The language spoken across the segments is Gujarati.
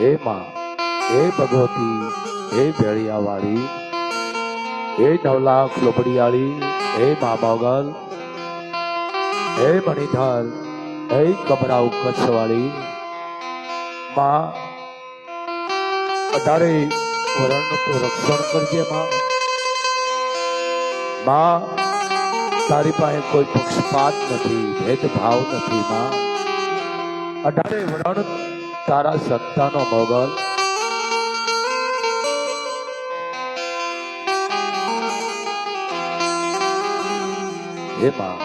હે માં હે ભગવતી હે ભેળિયાવાળી હે નવલાખ લોબડિયાળી હે મા મોગલ હે મણિધર હે કમરાઉ કચ્છવાળી માં અઢારે વરણનું તું રક્ષણ કરજે માં માં તારી પાસે કોઈ પક્ષપાત નથી ભેદભાવ નથી માં અઢારે વરણ તારા સંતાનો મોગલ. હે માં.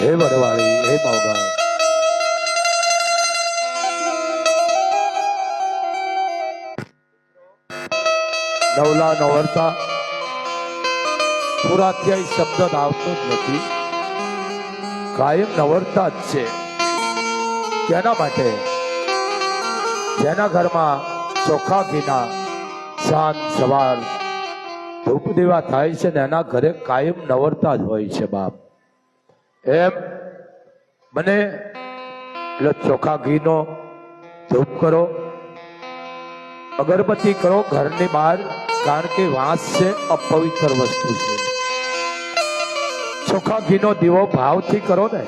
હે વડવાળી, હે મોગલ. નવલા નવરતા પૂરા અધ્યાય શબ્દ આવતો જ નથી. કાયમ નવરતા જ છે. કેના માટે જેના ઘરમાં ચોખ્ખા ઘીના સાંજ, સવાર ધૂપ દેવા થાય છે ને એના ઘરે કાયમ નવરતા જ હોય છે બાપ. એમ મને એટલે ચોખા ઘીનો ધૂપ કરો, અગરબત્તી કરો, ઘરની બહાર, કારણ કે વાંસ છે, અપવિત્ર વસ્તુ છે. ચોખા ઘીનો દીવો ભાવથી કરો ને.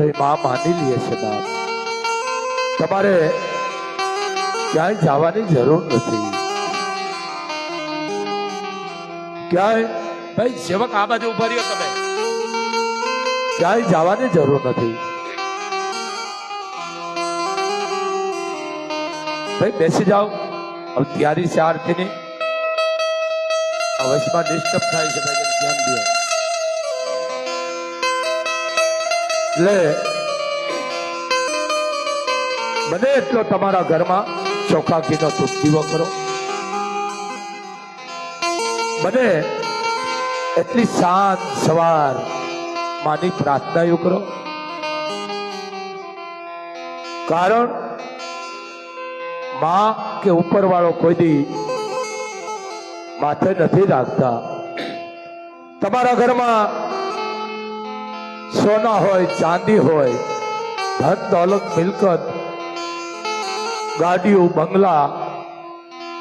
તો એ માં માની લે છે બાપ તમારે ક્યાંય જવાની જરૂર નથી ક્યાંય ભાઈ સેવક આ બાજુ ઊભા રહ્યો તમે ક્યાંય જવાની જરૂર નથી ભાઈ બેસી જાઓ હવે તૈયારી છે આરતીની અવશ્યમાં ડિસ્ટર્બ થાય છે ભાઈ ધ્યાન દો એટલે બને એટલો તમારા ઘરમાં ચોખા ઘીનો દીવો કરો. બને એટલી સાંજ સવાર માની પ્રાર્થનાઓ કરો. કારણમાં કે ઉપરવાળો કોઈ દી માથે નથી રાખતા. તમારા ઘરમાં સોના હોય, ચાંદી હોય, ધન, દોલત, મિલકત, ગાડીઓ, બંગલા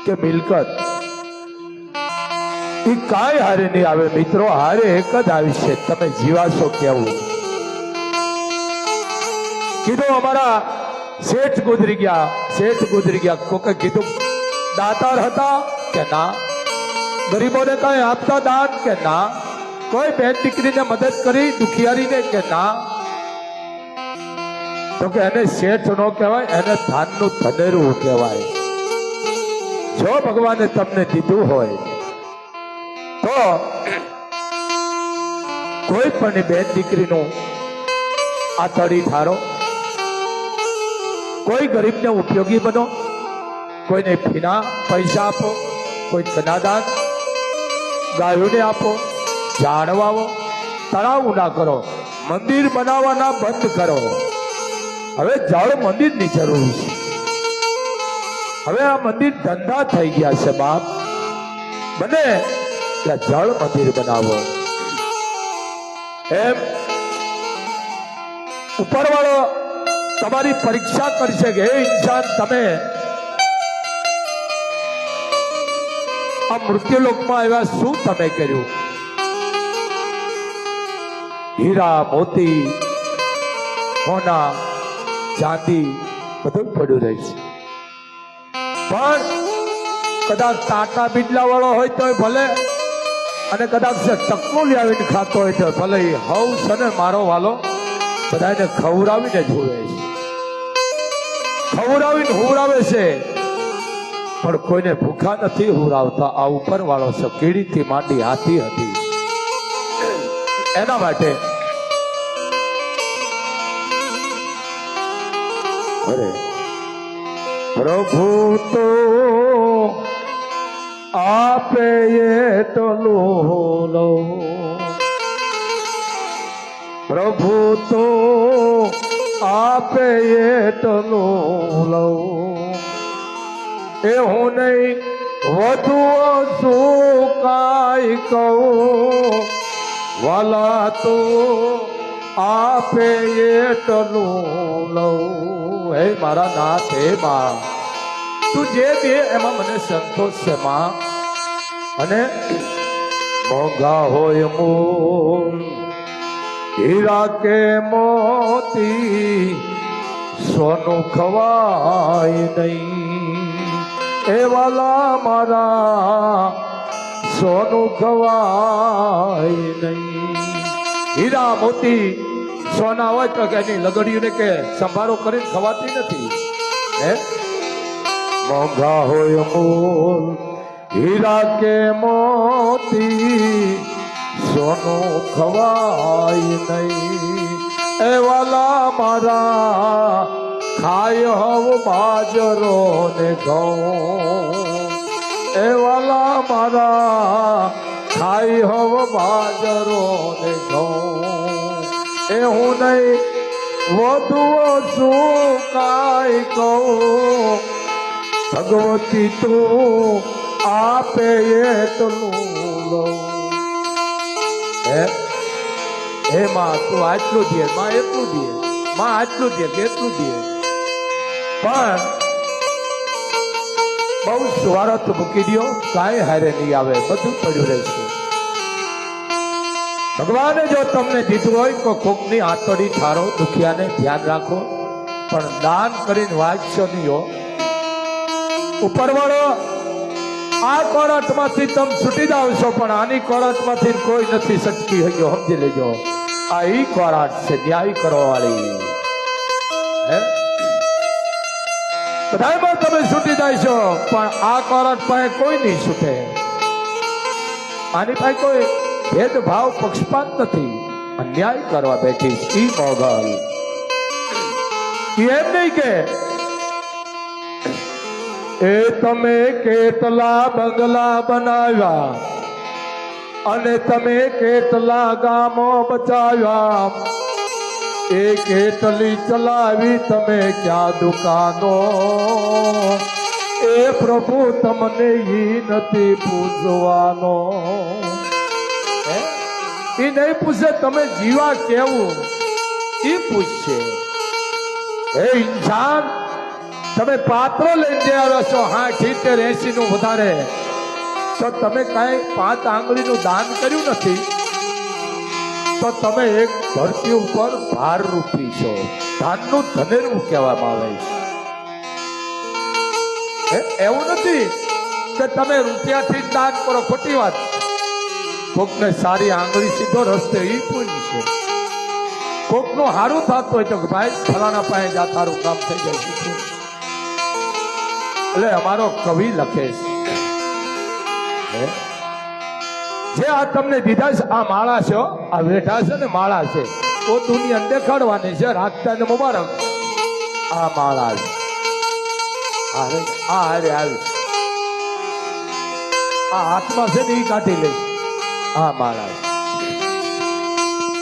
કે મિલકત. એ કાંઈ હારે નહીં આવે. મિત્રો, હારે એક જ આવીશે તમે જીવાશો કેવું? કીધું અમારા શેઠ ગુજરી ગયા. શેઠ ગુજરી ગયા. કોકે કીધું, દાતાર હતા કે ના? ગરીબોને કઈ આપતા દાન કે ના? કોઈ બેન દીકરીને મદદ કરી દુખિયારીને કે ના? તો કે એને શેઠ નો કહેવાય, એને ધાનનું ધનેરું કહેવાય. જો ભગવાને તમને દીધું હોય, તો કોઈ પણ બેન દીકરીનું આ તળી ઠારો કોઈ ગરીબને ઉપયોગી બનો, કોઈને ફીના પૈસા આપો, કોઈ કનાદાન ગાયોને આપો વાવો તળાવ ના કરો, મંદિર બનાવવાના બંધ કરો. હવે જળ મંદિરની જરૂર છે. હવે આ મંદિર ધંધા થઈ ગયા છે બાપ. બને ત્યાં જળ મંદિર બનાવો. એમ ઉપરવાળો તમારી પરીક્ષા કરશે કે, હે ઇન્સાન, તમે આ મૃત્યુલોકમાં આવ્યા, શું તમે કર્યું? હીરા, મોતી, સોના ચાંદી બધું પડ્યું રહે છે. પણ કદાચ ટાટા બિડલા વાળો હોય તોય ભલે, અને કદાચ ચકલું આવીને ખાતો હોય તો ભલે હવ છે ને મારો વાલો બધાને ખવડાવીને જોવે છે. ખવડાવીને હુવડાવે છે, પણ કોઈને ભૂખા નથી હુવડાવતા. આ ઉપર વાળો છે, કીડીથી માંડી હાથી હતી. એના માટે અરે. પ્રભુ તો આપે તો લો. પ્રભુ તો આપે તો લો. એ હું નહીં, વધુ શું કાંઈ કહું. વાલા તો આપે એટલું લઉં હે મારા નાથ હે મા તું જે દે એમાં મને સંતોષ છે મા. અને મોંઘા હોય મૂળ, હીરા કે મોતી, સોનું ખવાય નહીં. એ વાલા મારા સોનું ખવાય નહીં. હીરા મોતી સોના હોય તો કે એની લગડીઓને કે સંભારો કરીને ખવાતી નથી. હે? મોંઘા હોય મોલ હીરા કે મોતી, સોનું ખવાય નહીં. એ વાલા મારા, ખાય હવ બાજરો ને ઘઉં. એ વાલા મારા, ખાય હવ બાજરો ને ઘઉં. એ હું નહીં વધુ શું કાંઈ કહું? ભગવતી તું આપે એટલું લઉં હે? હે માં, તું આટલું દે, માં એટલું દે, માં આટલું દે, એટલું દે. પણ બહુ સ્વાર્થ મૂકી દો કાંઈ હારે નહીં આવે, બધું પડ્યું રહેશે. ભગવાને જો તમને દીધું હોય તો કોકની આંતળી ઠારો, દુખિયાને ધ્યાન રાખો. પણ દાન કરીને વાંચશો નહીં ઉપરવાળો, આ કોરટમાંથી તમે છૂટી જાવ પણ આની કોરટમાંથી કોઈ નથી સટકી હગ્યો સમજી લેજો. આ ઈ કોરાટ છે, ન્યાય કરવાવાળી. હે? બધામાં તમે છૂટી જાય છો, પણ આ કોરટ પાસે કોઈ નહીં છૂટે. આની પાસે કોઈ ભેદભાવ પક્ષપાત નથી. અન્યાય કરવા બેઠી ઈ મોગલ. એમ નહીં કે એ તમે કેટલા બંગલા બનાવ્યા અને તમે કેટલા ગામો બચાવ્યા. એ કેટલી ચલાવી તમે ક્યાં દુકાનો? એ પ્રભુ તમને ઈ નથી પૂછવાનો હે? ઈ નહીં પૂછે, તમે જીવા કેવું? એ પૂછશે હે ઇન્સાન, તમે પાત્રો લઈને જે આવ્યા છો હા સિત્તેર એસી નું વધારે. તો તમે કાંઈ પાંચ આંગળીનું દાન કર્યું નથી? તો તમે એક ધરતી ઉપર ભાર રૂપી છો. ધાનનું ધનેરું કહેવામાં આવે છે. એવું નથી કે તમે રૂપિયાથી જ દાન કરો, ખોટી વાત. કોકને સારી આંગળી સીધો રસ્તે, ઈ પુણ્ય છે. કોકનું હારું થતું હોય તો ભાઈ, ફલાણા પાસે જા, તારું કામ થઈ જાય છે એટલે અમારો કવિ લખે છે? જે આ તમને દીધા છે, આ માળા છે આ વેઠા છે ને માળા છે. તો દુનિયા દેખાડવાની છે, રાખતા ને મુબારક. આ માળા છે. આ હારે આવી આ હાથમાં છે ને એ કાઢી લે આ માળા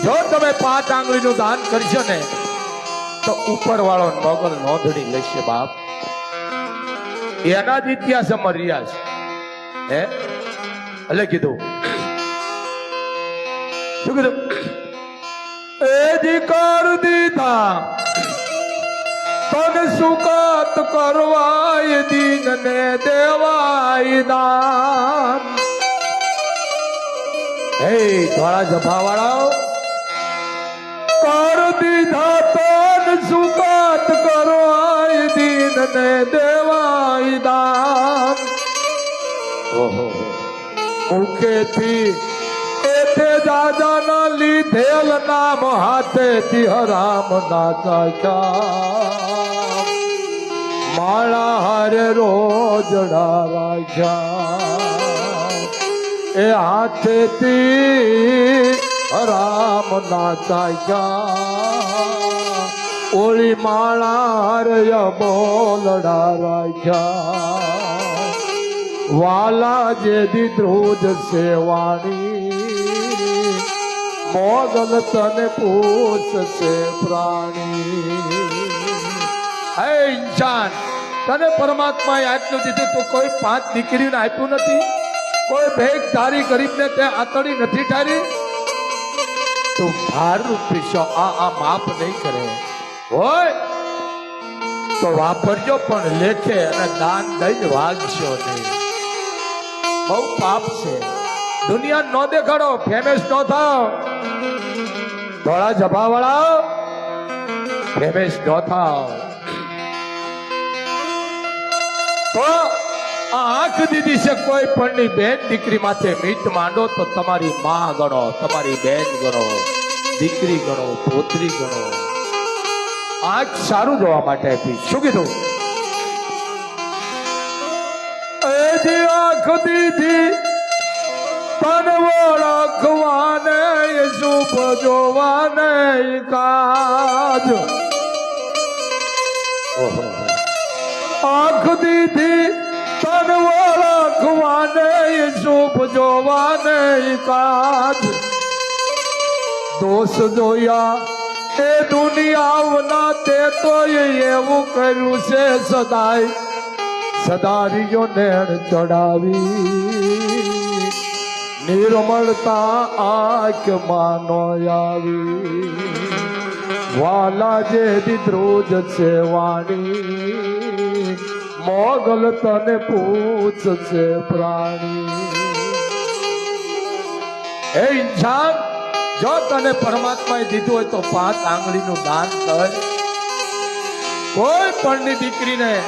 જો તમે પાંચ આંગળીનું દાન કરશો ને, તો ઉપર વાળો મોગલ નોંધણી લેશે બાપ. એના જ ઇતિહાસ અમર રહ્યા છે. હે? એટલે કીધું. શું કીધું? એ દીકર કર દીધા. તને સુકાત કરવાય દીન ને દેવાય દાન. હે, ધોળા જભા વાળાઓ કર દીધા તન સુકાત કરવાય દીન ને દેવાય દાન. ઓહો. મુખેથી એથે દાદાના લીધેલ નામ હાથેથી હરામ ના ચાચા માળા હારે રોજડા રાખ્યા એ હાથેથી હરામ ના ચાખ્યા ઓળી માળા હારે બોલડા રાખ્યા વાલા જે દીધું જ સેવાણી. મોગલ તને પૂછશે પ્રાણી. હે ઇન્સાન, તને પરમાત્માએ આટલું દીધું તો, કોઈ પાંચ દીકરીને આપ્યું નથી? કોઈ ભેગ ધારી ગરીબને તે આતડી નથી ઠારી? તું ભાર છો, આ આ માફ નહીં કરે. હોય? તો વાપરજો, પણ લેખે અને દાન દઈને વાગશો નહીં. બહુ પાપ છે. દુનિયા નો દેખાડો, ફેમસ નો થાવ. ધોળા જભા વાળા ફેમસ નો થાવ. તો આંખ દીધી છે કોઈ પણની બેન દીકરી માથે મીટ માંડો તો તમારી માં ગણો, તમારી બેન ગણો, દીકરી ગણો, પોતરી ગણો. આંખ સારું જોવા માટે આપી શું કીધું? આંખ દીધી પણ ઓળખવાને શુભ જોવાને કાજ આંખ દીધી તન ઓળખવાને શુભ જોવાને કાજ. દોષ જોયા એ દુનિયાના તે તો એવું કર્યું છે સદાય. સદારીઓ નેણ ચડાવી. નિર્મળતા આંખ માનો આવી. વાલા જે દ્રોજ છે વાણી મોગલ તને પૂછશે પ્રાણી. હે ઇન્સાન, જો તને પરમાત્માએ દીધું હોય તો પાંચ આંગળીનું દાન કર. કોઈ પણની દીકરીને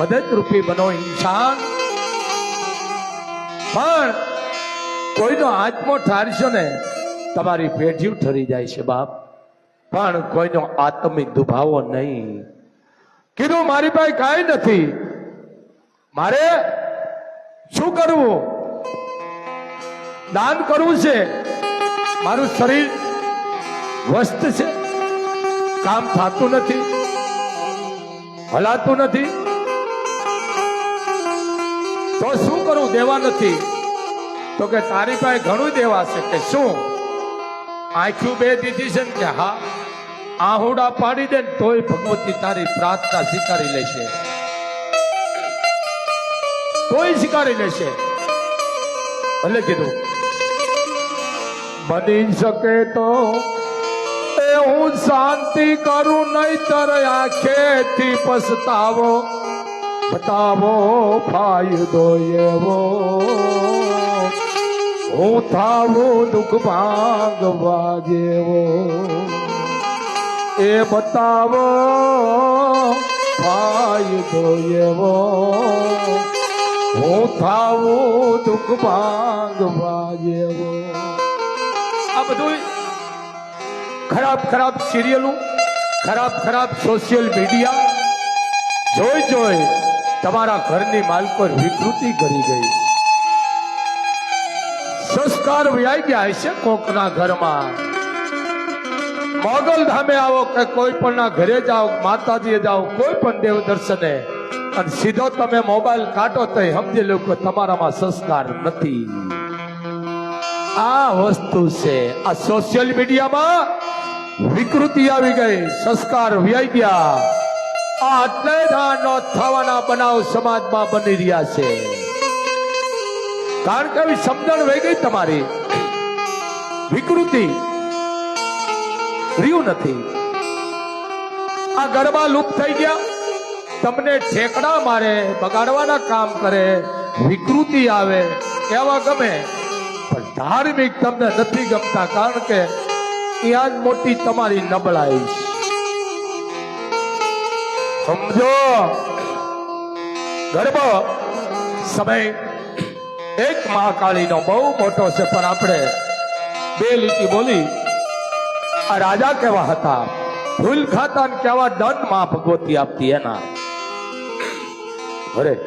મદદરૂપી બનો ઇન્સાન. પણ કોઈનો આત્મો ઠારશો ને, તમારી પેઢીઓ ઠરી જાય છે બાપ. પણ કોઈનો આત્મિક દુભાવો નહીં. કીધું, મારી પાસે કાંઈ નથી. મારે શું કરવું? દાન કરવું છે. મારું શરીર વસ્ત છે. કામ થતું નથી. હલાતું નથી. તો શું કરું? દેવા નથી. તો કે તારી પાસે ઘણું દેવા છે કે શું? આંખ્યું બે દીધી છે ને કે હા. આહુડા પાડી દે ને તોય ભગવતી તારી પ્રાર્થના સ્વીકારી લેશે તોય સ્વીકારી લેશે ભલે કીધું, બની શકે તો એ હું શાંતિ કરું નહીતર આંખેથી પસ્તાવો બતાવો ફાયદો એવો. હું થાવું દુઃખ ભાગવા જેવો. એ બતાવો ફાયદો એવો. હું થાવું દુઃખ ભાંગવા જેવો આ બધું ખરાબ ખરાબ સિરિયલો, ખરાબ ખરાબ સોશિયલ મીડિયા જોઈ જોઈ તમારા ઘરની માલકો વિકૃતિ કરી ગઈ. સંસ્કાર વ્યાઈ ગયા હશે કોકના ઘરમાં. મોગલ ધામે આવો કે કોઈ પણ ના ઘરે જાઓ, માતાજીએ જાઓ, કોઈ પણ દેવ દર્શને. અને સીધો તમે મોબાઈલ કાઢો તો સમજી લો કે તમારામાં સંસ્કાર નથી. આ વસ્તુ છે. આ સોશિયલ મીડિયામાં વિકૃતિ આવી ગઈ. સંસ્કાર વ્યાઈ ગયા. આ એટલે નો થવાના બનાવ સમાજમાં બની રહ્યા છે. કારણ કે સમજણ વહી ગઈ તમારી. વિકૃતિ. રહ્યું નથી. આ ગરબા લુપ્ત થઈ ગયા. તમને ઠેકડા મારે, બગાડવાના કામ કરે, વિકૃતિ આવે એવા ગમે. પણ ધાર્મિક તમને નથી ગમતા, કારણ કે ત્યાં જ મોટી તમારી નબળાઈ સમજો? ગરબો સમય એક મહાકાળીનો બહુ મોટો છે, પણ આપણે બે લીટી બોલી આ રાજા કેવા હતા? ભૂલ ખાતા ને કેવા દંડમાં ભગવતી આપતી એના? અરે.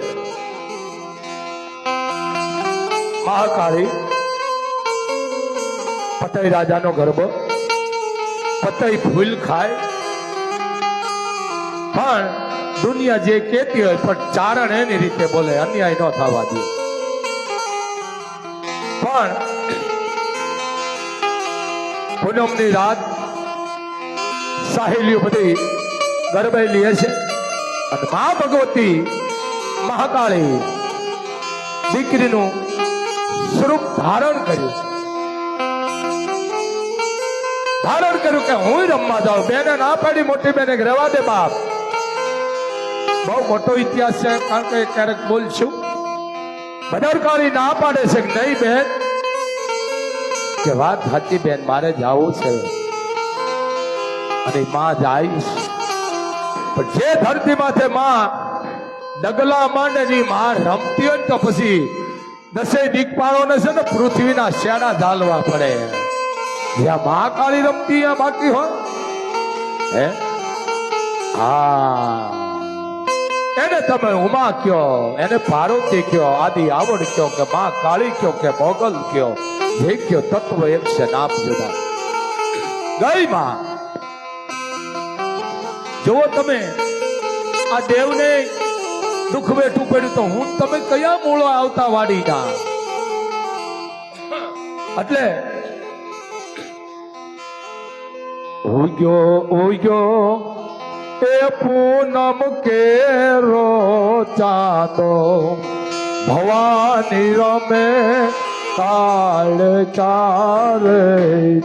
મહાકાળી. પતય રાજાનો ગરબો પતય ભૂલ ખાય. પણ દુનિયા જે કેતી હોય, પણ ચારણ એની રીતે બોલે, અન્યાય ન થવા દે. પણ પૂનમની રાત સાહેલીઓ બધી ગરબેલી હશે અને મા ભગવતી મહાકાળી દીકરીનું સ્વરૂપ ધારણ કર્યું છે. ધારણ કર્યું કે હું રમવા જાઉં. બેને ના પાડી, મોટી બેને રહેવા દે બાપ. બહુ મોટો ઇતિહાસ છે, કારણ કે ક્યારેક બોલશું. બદરકારી ના પાડે છે નહીં બેન? કે વાત સાચી બેન, મારે જવું છે. અને માં જઈશ પણ જે ધરતી માથે માં, ડગલા માંડે ની માં રમતી હોય તો પછી દસે દીકપાળોને છે ને પૃથ્વીના શેડા ઝાલવા પડે. જ્યાં મહાકાળી રમતી ત્યાં બાકી હોય. હે? હા. એને તમે ઉમા કયો, એને પાર્વતી કયો, આદિ આવડ કયો કે માં કાળી કયો કે મોગલ કયો? જે તત્વ એક છે નામ જુદા. ગઈ માં તમે, આ દેવને દુઃખ બેઠું પડ્યું તો હું તમે કયા મૂળો આવતા વાડીના? એટલે, ઉગ્યો ઉગ્યો, એ પૂનમ કેરો ચાંદો, ભવાની રમે કાળ ચારડી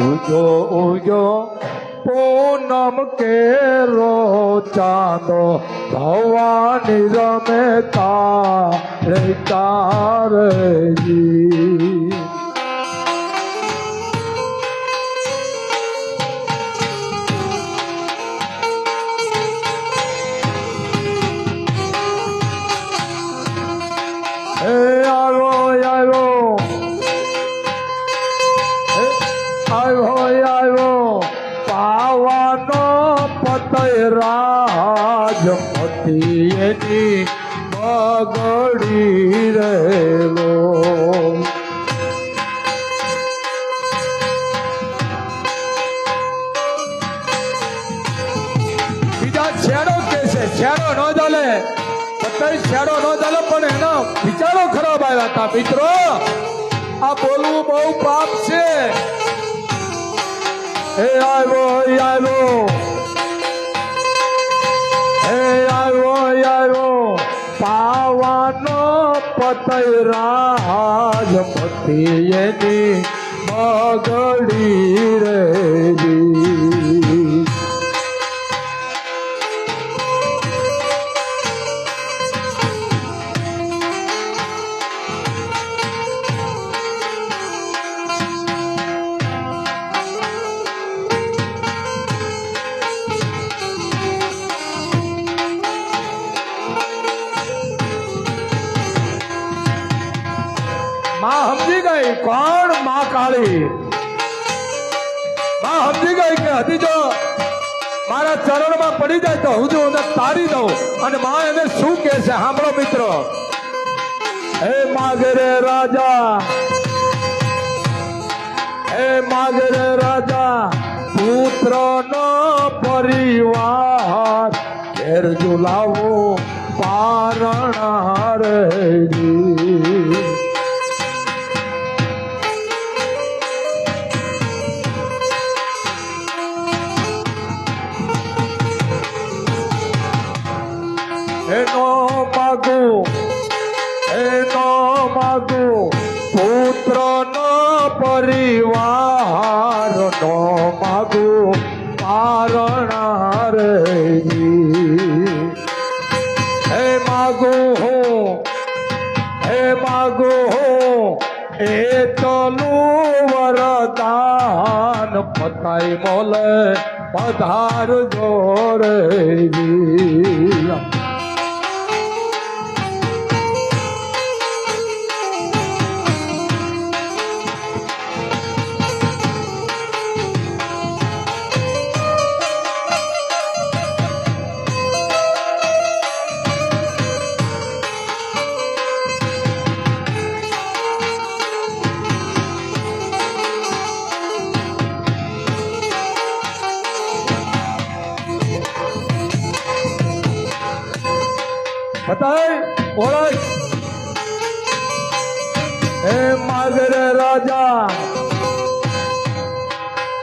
ઉજો ઉજો પૂનમ કેરો ચાંદો ભવાની રમે તારે તારજી ન ચાલે. પતય શેડો ન ચાલે, પણ એના વિચારો ખરાબ આવ્યા હતા, મિત્રો. આ બોલવું બહુ પાપ છે. હે આવ્યો આવ્યો. હે આવ્યો આવ્યો. પાવાનો પતય રાજપતિ એની બગડી રેજી કાળી માં સમજી ગઈ કે હજી જો મારા ચરણમાં પડી જાય તો હું જો એને તારી દઉં અને માં એને શું કહે છે સાંભળો મિત્રો. હે માગરે રાજા. હે માગરે રાજા પુત્ર નો પરિવાર ઘેર પારણ પારણા રેજી એનો માગુ એનો માગુ પુત્ર નો પરિવાર નો માગુ પારણા રેજી હે માગુ હું, હે માગુ હું, એ તનું વરદાન પતાઈ બોલે પધાર જોરેજી બતાય ઓળખ હે માગર રાજા.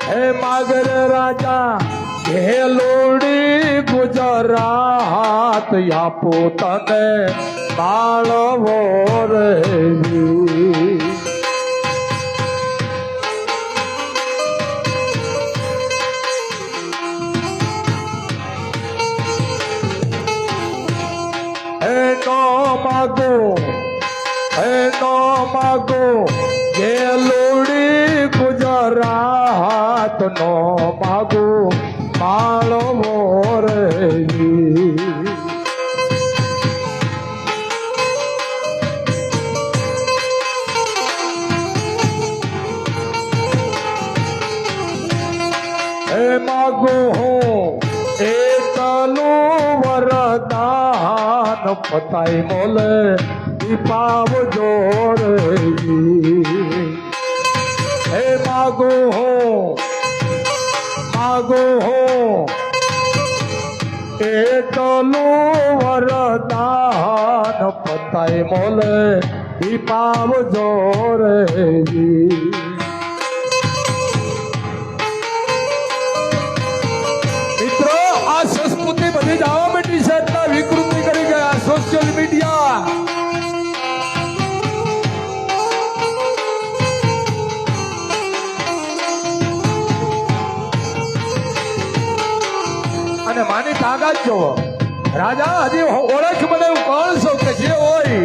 હે માગર રાજા હે લોડી ગુજરાત આપો તને બાળવો રે માગો કે લોડી ગુજરાત નો માગો માળવો રે હે માગો હું એકલું વરદાન પતાઈ મોલે દીપાવ જોર હે માગો હો માગો હું એકલું વરદાન પતાય મોલે દીપાવ જોર મિત્રો તાકાત રાજા, હજી ઓળખ મને હું છું કે જે હોય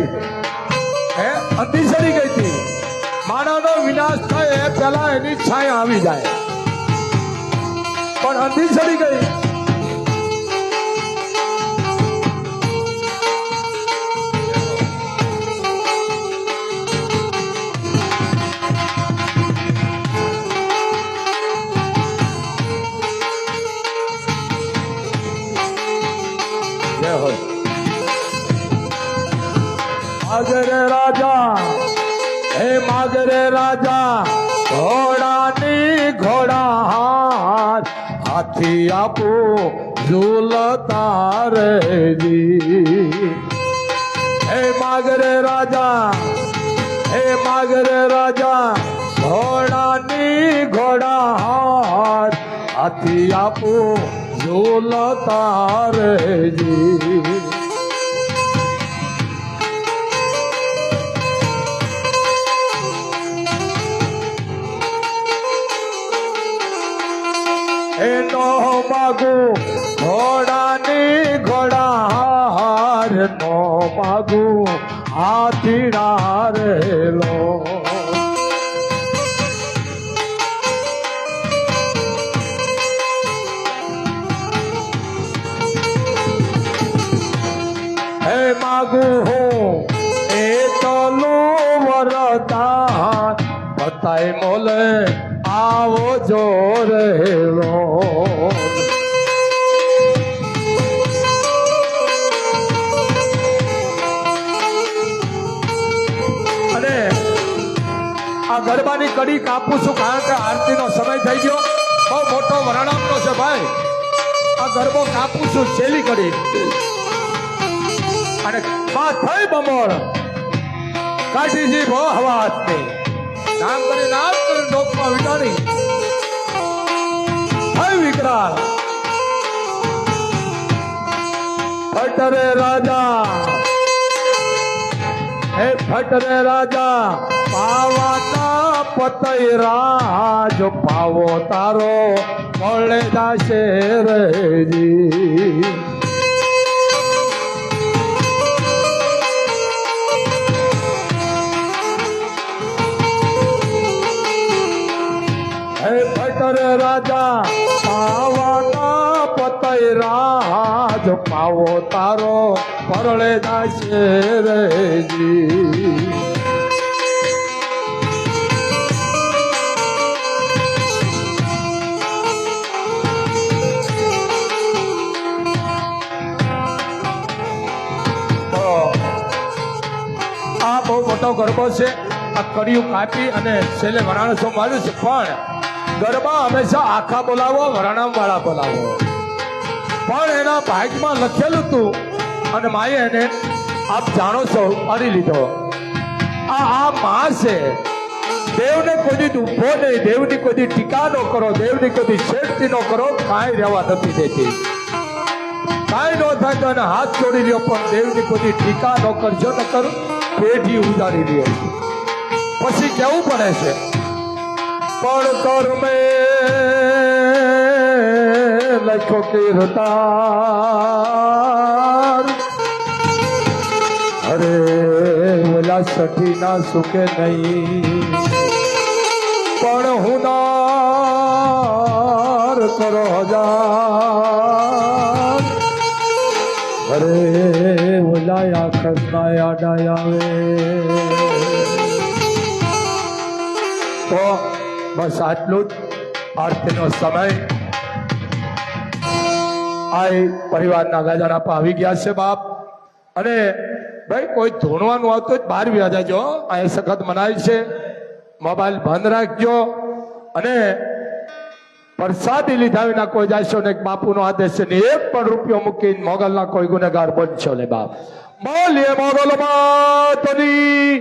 હે અંધીસરી ગઈ હતી. માનવનો વિનાશ થાય એ પહેલા એની છાયા આવી જાય. પણ ચડી ગઈ. જય હો માગરે રાજા, હે માગરે રાજા, ઘોડાની ઘોડા હાથ હાથી આપો ઝૂલતા રેજી હે માગરે રાજા, હે માગરે રાજા, ઘોડાની ઘોડા હાથ આપો ઝૂલતા રેજી એનો માગુ ઘોડાની ઘોડા હાર નો માગુ હાથી રેલો. માગુ હું. એ તલું વરદાન બતાય મોલે આવો જો રહેલો અને આ ગરબાની કડી કાપું છું કારણ કે આરતીનો સમય થઈ ગયો. બહુ મોટો વરણામનો છે ભાઈ. આ ગરબો કાપું છું છેલ્લી કડી. અને માં થઈ બમોળ. કાઢીજી બહુ હવા હાથે નામ કરી નામ કરી લોકમાં વિટાણી થઈ વિકરાળ. ફટરે રાજા. હે ફટરે રાજા, પાવાના પતય રાજ, પાવો તારો મળે દાશે રેજી રાજા પાવાના પતય રાજ પાવો તારો પરળે દાશે રેજી આ બહુ મોટો ગરબો છે. આ કડિયું કાપી અને છેલ્લે વરાણસો માર્યું છે. પણ ગરબા હંમેશા આખા બોલાવો વરાણામ વાળા બોલાવો. પણ એના ભાગમાં લખેલું હતું અને માએ એને આપ જાણો છો અડી લીધો. આ આ મા છે. દેવને કોઈ ઊભો નહીં, દેવની કોઈ ટીકા ન કરો, દેવની કોઈ શેઠતી ન કરો, કાંઈ રહેવા નથી દેતી. કાંઈ ન થાય તો એને હાથ જોડી લ્યો, પણ દેવની કોઈ ટીકા ન કરજો ન કર પેઢી ઉતારી લ્યો પછી કેવું પડે છે? પણ કર્મે લખો કીર્તાર. અરે ઓલા સઠી ના સુખે નહીં. પણ હુનાર કરો હજાર. અરે ઓલા આખસ ના યાદ આવે બસ આટલું જ. આરતીનો સમય. આ પરિવારના ગાજાના પણ આવી ગયા છે બાપ. અને ભાઈ, કોઈ ધૂણવાનું આવતું જ બહાર વ્યા જાજો આ સખત મનાય છે. મોબાઈલ બંધ રાખજો. અને પ્રસાદી લીધા વિના કોઈ જાશો ને બાપુનો આદેશ છે ને એક પણ રૂપિયો મૂકીને મોગલના કોઈ ગુનેગાર બનશો ને બાપ. બોલીએ મોગલ માતની.